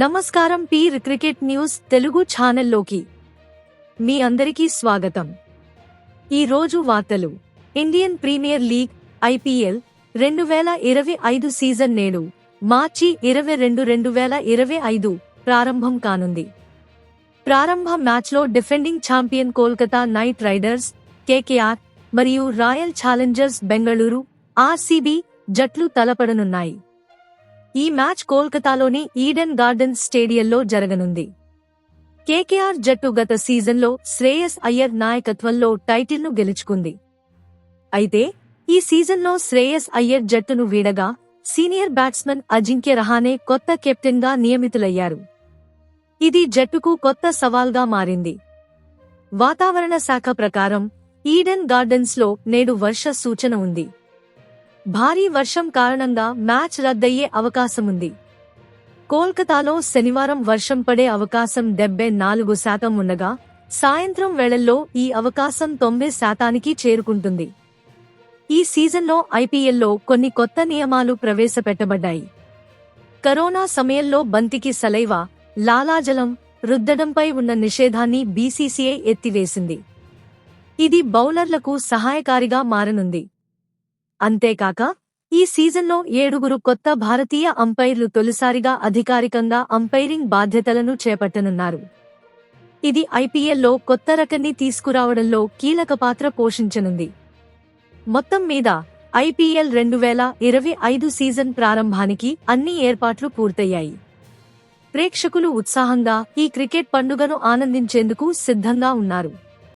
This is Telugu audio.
నమస్కారం పీర్ క్రికెట్ న్యూస్ తెలుగు ఛానల్లోకి. మీ అందరికీ స్వాగతం. ఈ రోజు వార్తలు. ఇండియన్ ప్రీమియర్ లీగ్ ఐపీఎల్ రెండు వేల ఇరవై ఐదు సీజన్ నేడు మార్చి ఇరవై రెండు రెండు వేల ఇరవై ఐదు ప్రారంభం కానుంది. ప్రారంభ మ్యాచ్లో defending champion Kolkata Knight Riders KKR మరియు రాయల్ ఛాలెంజర్స్ బెంగళూరు ఆర్సీబీ జట్లు తలపడనున్నాయి. ఈ మ్యాచ్ కోల్కతాలోని ఈడెన్ గార్డెన్స్ స్టేడియంలో జరగనుంది. కేకేఆర్ జట్టు గత సీజన్లో శ్రేయస్ అయ్యర్ నాయకత్వంలో టైటిల్ను గెలుచుకుంది. అయితే ఈ సీజన్లో శ్రేయస్ అయ్యర్ జట్టును వీడగా సీనియర్ బ్యాట్స్మన్ అజింక్య రహానే కొత్త కెప్టెన్గా నియమితులయ్యారు. ఇది జట్టుకు కొత్త సవాల్గా మారింది. వాతావరణ శాఖ ప్రకారం ఈడెన్ గార్డెన్స్లో నేడు వర్ష సూచన ఉంది. భారీ వర్షం కారణంగా మ్యాచ్ రద్దయ్యే అవకాశముంది. కోల్కతాలో శనివారం వర్షం పడే అవకాశం డెబ్బై నాలుగు శాతం ఉండగా సాయంత్రం వేళల్లో ఈ అవకాశం తొంభై శాతానికి చేరుకుంటుంది. ఈ సీజన్లో ఐపీఎల్లో కొన్ని కొత్త నియమాలు ప్రవేశపెట్టబడ్డాయి. కరోనా సమయంలో బంతికి సలైవా లాలాజలం రుద్దడంపై ఉన్న నిషేధాన్ని బీసీసీఐ ఎత్తివేసింది. ఇది బౌలర్లకు సహాయకారిగా మారనుంది. అంతేకాక ఈ సీజన్లో ఏడుగురు కొత్త భారతీయ అంపైర్లు తొలిసారిగా అధికారికంగా అంపైరింగ్ బాధ్యతలను చేపట్టనున్నారు. ఇది ఐపీఎల్లో కొత్త రకాన్ని తీసుకురావడంలో కీలక పాత్ర పోషించనుంది. మొత్తం మీద ఐపీఎల్ రెండు వేల ఇరవై ఐదు సీజన్ ప్రారంభానికి అన్ని ఏర్పాట్లు పూర్తయ్యాయి. ప్రేక్షకులు ఉత్సాహంగా ఈ క్రికెట్ పండుగను ఆనందించేందుకు సిద్ధంగా ఉన్నారు.